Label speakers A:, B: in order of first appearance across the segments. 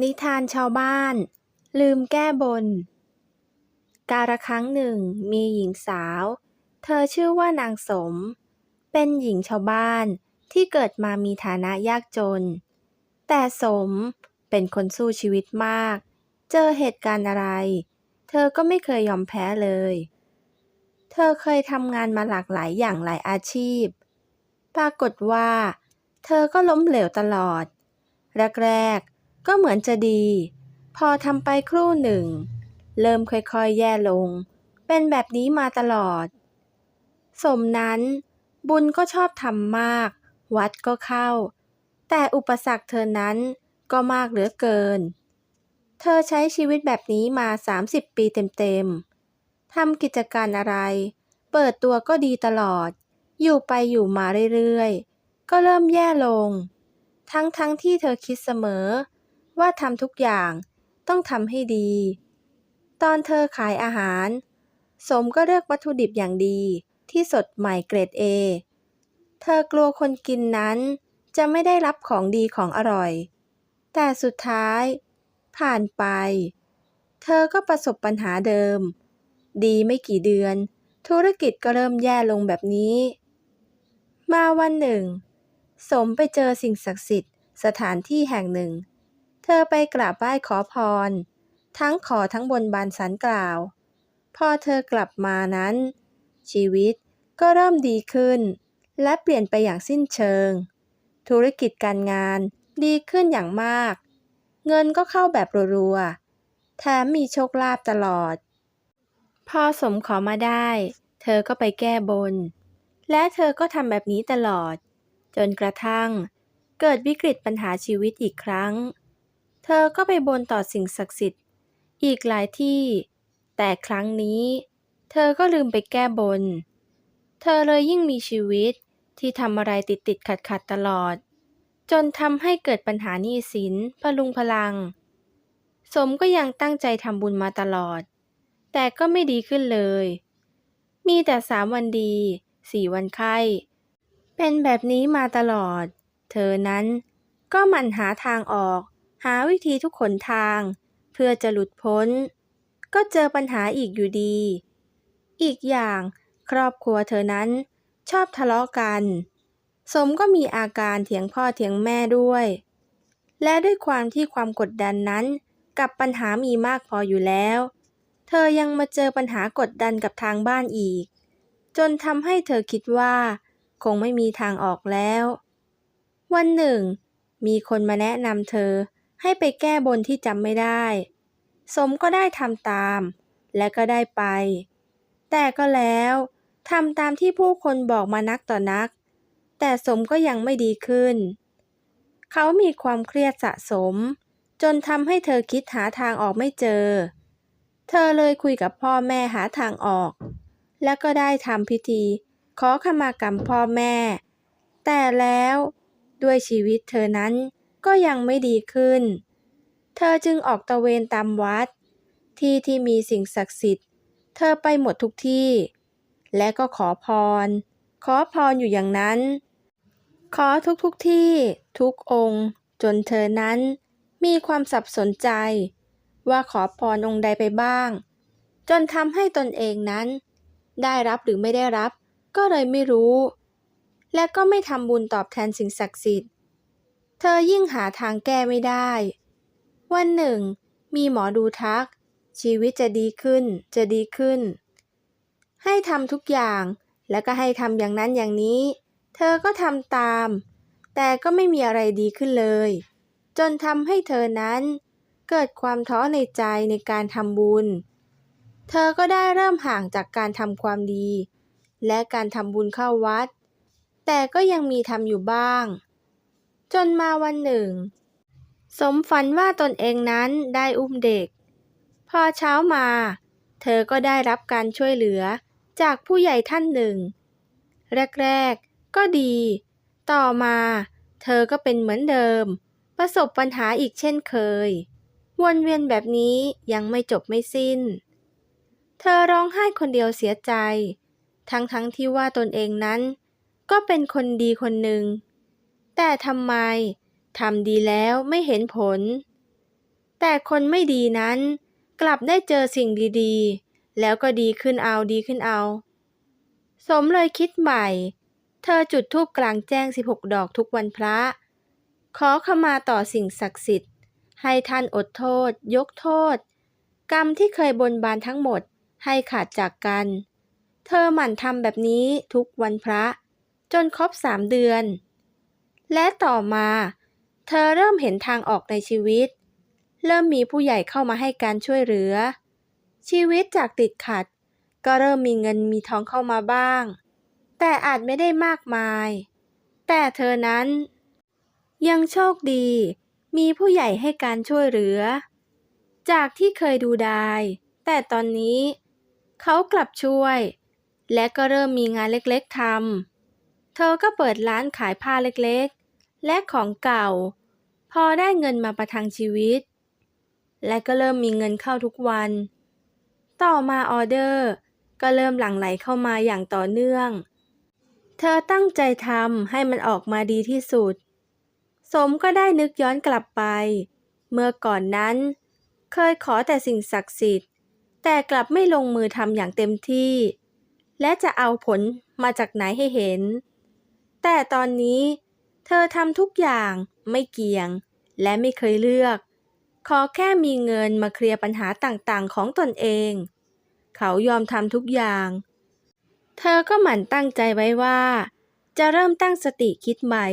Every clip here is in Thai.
A: นิทานชาวบ้าน ลืมแก้บน กาละครั้งหนึ่งมีหญิงสาว เธอชื่อว่านางสม เป็นหญิงชาวบ้านที่เกิดมามีฐานะยากจน แต่สมเป็นคนสู้ชีวิตมาก เจอเหตุการณ์อะไร เธอก็ไม่เคยยอมแพ้เลย เธอเคยทำงานมาหลากหลายอย่างหลายอาชีพ ปรากฏว่า เธอก็ล้มเหลวตลอด แรกๆ ก็เหมือนจะดี พอทำไปครู่หนึ่ง เริ่มค่อยๆแย่ลง เป็นแบบนี้มาตลอด สมนั้นบุญก็ชอบทำมาก วัดก็เข้า แต่อุปสรรคเธอนั้นก็มากเหลือเกิน เธอใช้ชีวิตแบบนี้มา 30 ปีเต็มๆทำกิจการอะไร เปิดตัวก็ดีตลอด อยู่ไปอยู่มาเรื่อยๆ ก็เริ่มแย่ลง ทั้งๆทที่เธอคิดเสมอ ว่าทำทุกอย่างต้องทำให้ดี ตอนเธอขายอาหาร สมก็เลือกวัตถุดิบอย่างดีที่สดใหม่เกรด A เธอกลัวคนกินนั้นจะไม่ได้รับของดีของอร่อย แต่สุดท้าย ผ่านไป เธอก็ประสบปัญหาเดิม ดีไม่กี่เดือน ธุรกิจก็เริ่มแย่ลงแบบนี้ มาวันหนึ่ง สมไปเจอสิ่งศักดิ์สิทธิ์สถานที่แห่งหนึ่ง ธอไปกราบไหว้ขอพร ทั้งขอทั้งบนบานสันกล่าว พอเธอกลับมานั้น ชีวิตก็เริ่มดีขึ้น และเปลี่ยนไปอย่างสิ้นเชิง ธุรกิจการงานดีขึ้นอย่างมาก เงินก็เข้าแบบรัวๆแถมมีโชคลาภตลอด พอสมขอมาได้ เธอก็ไปแก้บน และเธอก็ทำแบบนี้ตลอด จนกระทั่ง เกิดวิกฤตปัญหาชีวิตอีกครั้ง เธอก็ไปบนต่อสิ่งศักดิ์สิทธิ์ อีกหลายที่ แต่ครั้งนี้ เธอก็ลืมไปแก้บน เธอเลยยิ่งมีชีวิตที่ทำอะไรติดติดขัดขัดตลอด จนทำให้เกิดปัญหาหนี้สินพลุงพลัง สมก็ยังตั้งใจทำบุญมาตลอด แต่ก็ไม่ดีขึ้นเลย มีแต่สามวันดีสี่วันไข้ เป็นแบบนี้มาตลอด เธอนั้นก็หมั่นหาทางออก หาวิธีทุกขนทาง เพื่อจะหลุดพ้น ก็เจอปัญหาอีกอยู่ดี อีกอย่างครอบครัวเธอนั้นชอบทะเลาะกัน สมก็มีอาการเถียงพ่อเถียงแม่ด้วย และด้วยความที่ความกดดันนั้น กับปัญหามีมากพออยู่แล้ว เธอยังมาเจอปัญหากดดันกับทางบ้านอีก จนทำให้เธอคิดว่า คงไม่มีทางออกแล้ว วันหนึ่ง มีคนมาแนะนำเธอ ให้ไปแก้บนที่จำไม่ได้ สมก็ได้ทำตาม และก็ได้ไป แต่ก็แล้วทำตามที่ผู้คนบอกมานักต่อนัก แต่สมก็ยังไม่ดีขึ้น เขามีความเครียดสะสม จนทำให้เธอคิดหาทางออกไม่เจอ เธอเลยคุยกับพ่อแม่หาทางออก และก็ได้ทำพิธี ขอขมากรรมพ่อแม่ แต่แล้วด้วยชีวิตเธอนั้น ก็ยังไม่ดีขึ้น เธอจึงออกตระเวนตามวัด ที่ที่มีสิ่งศักดิ์สิทธิ์ เธอไปหมดทุกที่ และก็ขอพร ขอพรอยู่อย่างนั้น ขอทุกทุกที่ทุกองค์ จนเธอนั้นมีความสับสนใจ ว่าขอพรองค์ใดไปบ้าง จนทำให้ตนเองนั้น ได้รับหรือไม่ได้รับ ก็เลยไม่รู้ และก็ไม่ทำบุญตอบแทนสิ่งศักดิ์สิทธิ์ เธอยิ่งหาทางแก้ไม่ได้ วันหนึ่ง มีหมอดูทัก ชีวิตจะดีขึ้น จะดีขึ้น ให้ทำทุกอย่างแล้วก็ให้ทำอย่างนั้นอย่างนี้ เธอก็ทำตาม แต่ก็ไม่มีอะไรดีขึ้นเลย จนทำให้เธอนั้น เกิดความท้อในใจในการทำบุญ เธอก็ได้เริ่มห่างจากการทำความดี และการทำบุญเข้าวัด แต่ก็ยังมีทำอยู่บ้าง จนมาวันหนึ่ง สมฝันว่าตนเองนั้นได้อุ้มเด็ก พอเช้ามา เธอก็ได้รับการช่วยเหลือจากผู้ใหญ่ท่านหนึ่ง แรกๆ ก็ดี ต่อมา เธอก็เป็นเหมือนเดิม ประสบปัญหาอีกเช่นเคย วนเวียนแบบนี้ยังไม่จบไม่สิ้น เธอร้องไห้คนเดียวเสียใจ ทั้งๆทที่ว่าตนเองนั้น ก็เป็นคนดีคนหนึ่ง แต่ทำไมทำดีแล้วไม่เห็นผล แต่คนไม่ดีนั้น กลับได้เจอสิ่งดีๆ แล้วก็ดีขึ้นเอาดีขึ้นเอา สมเลยคิดใหม่ เธอจุดธูปกลางแจ้ง 16 ดอกทุกวันพระ ขอขมาต่อสิ่งศักดิ์สิทธิ์ ให้ท่านอดโทษ ยกโทษ กรรมที่เคยบนบานทั้งหมดให้ขาดจากกัน เธอหมั่นทำแบบนี้ทุกวันพระ จนครบสามเดือน และต่อมา เธอเริ่มเห็นทางออกในชีวิต เริ่มมีผู้ใหญ่เข้ามาให้การช่วยเหลือ ชีวิตจากติดขัด ก็เริ่มมีเงินมีทองเข้ามาบ้าง แต่อาจไม่ได้มากมาย แต่เธอนั้น ยังโชคดี มีผู้ใหญ่ให้การช่วยเหลือ จากที่เคยดูดาย แต่ตอนนี้ เขากลับช่วย และก็เริ่มมีงานเล็กๆทำเธอก็เปิดร้านขายผ้าเล็กๆ และของเก่า พอได้เงินมาประทังชีวิต และก็เริ่มมีเงินเข้าทุกวัน ต่อมาออเดอร์ ก็เริ่มหลั่งไหลเข้ามาอย่างต่อเนื่อง เธอตั้งใจทำให้มันออกมาดีที่สุด สมก็ได้นึกย้อนกลับไป เมื่อก่อนนั้น เคยขอแต่สิ่งศักดิ์สิทธิ์ แต่กลับไม่ลงมือทำอย่างเต็มที่ และจะเอาผลมาจากไหนให้เห็น แต่ตอนนี้ เธอทำทุกอย่างไม่เกี่ยง และไม่เคยเลือก ขอแค่มีเงินมาเคลียร์ปัญหาต่างๆ ของตนเอง เขายอมทำทุกอย่าง เธอก็หมั่นตั้งใจไว้ว่า จะเริ่มตั้งสติคิดใหม่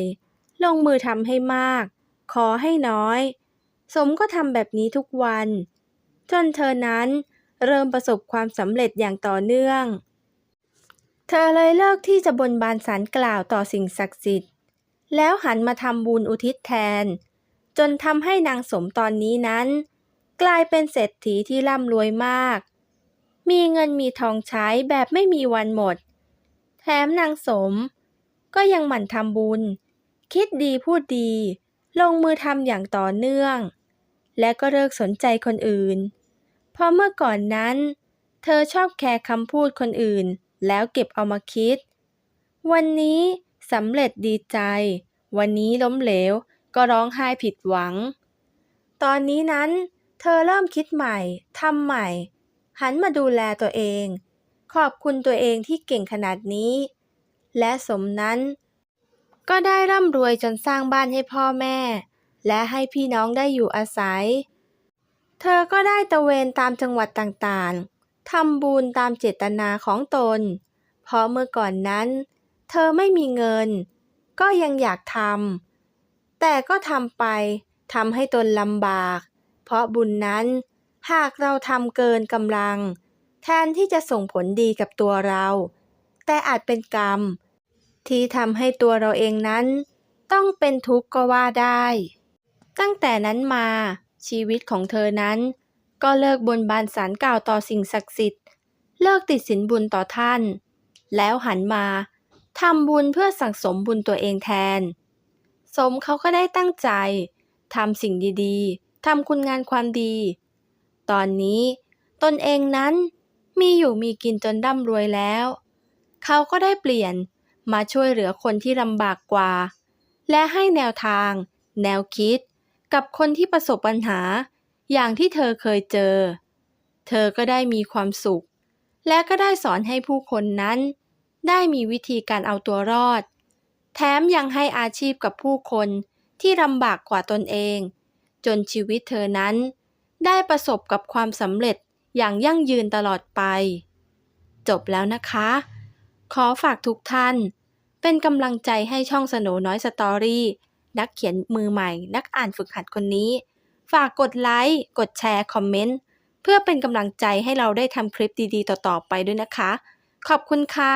A: ลงมือทำให้มาก ขอให้น้อย สมก็ทำแบบนี้ทุกวัน จนเธอนั้นเริ่มประสบความสำเร็จอย่างต่อเนื่อง เธอเลยเลิกที่จะบนบานสารกล่าวต่อสิ่งศักดิ์สิทธิ์ แล้วหันมาทำบุญอุทิศแทน จนทำให้นางสมตอนนี้นั้น กลายเป็นเศรษฐีที่ร่ำรวยมาก มีเงินมีทองใช้แบบไม่มีวันหมด แถมนางสม ก็ยังหมั่นทำบุญ คิดดีพูดดี ลงมือทำอย่างต่อเนื่อง และก็เลิกสนใจคนอื่น เพราะเมื่อก่อนนั้น เธอชอบแคร์คำพูดคนอื่น แล้วเก็บเอามาคิด วันนี้ สำเร็จดีใจ วันนี้ล้มเหลว ก็ร้องไห้ผิดหวัง ตอนนี้นั้น เธอเริ่มคิดใหม่ทำใหม่ หันมาดูแลตัวเอง ขอบคุณตัวเองที่เก่งขนาดนี้ และสมนั้น ก็ได้ร่ำรวยจนสร้างบ้านให้พ่อแม่ และให้พี่น้องได้อยู่อาศัย เธอก็ได้ตะเวนตามจังหวัดต่างๆทำบุญตามเจตนาของตน เพราะเมื่อก่อนนั้น เธอไม่มีเงิน ก็ยังอยากทำแต่ก็ทำไปทำให้ตนลำบาก เพราะบุญนั้นหากเราทำเกินกำลัง แทนที่จะส่งผลดีกับตัวเรา แต่อาจเป็นกรรม ที่ทำให้ตัวเราเองนั้น ต้องเป็นทุกข์ก็ว่าได้ ตั้งแต่นั้นมาชีวิตของเธอนั้น ก็เลิกบนบานสารกล่าวต่อสิ่งศักดิ์สิทธิ์ เลิกติดสินบุญต่อท่าน แล้วหันมา ทำบุญเพื่อสั่งสมบุญตัวเองแทน สมเขาก็ได้ตั้งใจทำสิ่งดีๆทำคุณงานความดี ตอนนี้ตนเองนั้นมีอยู่มีกินจนร่ำรวยแล้ว เขาก็ได้เปลี่ยนมาช่วยเหลือคนที่ลำบากกว่า และให้แนวทาง แนวคิด กับคนที่ประสบปัญหา อย่างที่เธอเคยเจอ เธอก็ได้มีความสุข และก็ได้สอนให้ผู้คนนั้น ได้มีวิธีการเอาตัวรอด แถมยังให้อาชีพกับผู้คนที่ลำบากกว่าตนเอง จนชีวิตเธอนั้น ได้ประสบกับความสำเร็จอย่างยั่งยืนตลอดไป จบแล้วนะคะ ขอฝากทุกท่าน เป็นกำลังใจให้ช่องสโนน้อยสตอรี่นักเขียนมือใหม่ นักอ่านฝึกหัดคนนี้ ฝากกดไลค์กดแชร์คอมเมนต์เพื่อเป็นกำลังใจให้เราได้ทำคลิปดีๆ ต่อๆไปด้วยนะคะ ขอบคุณค่ะ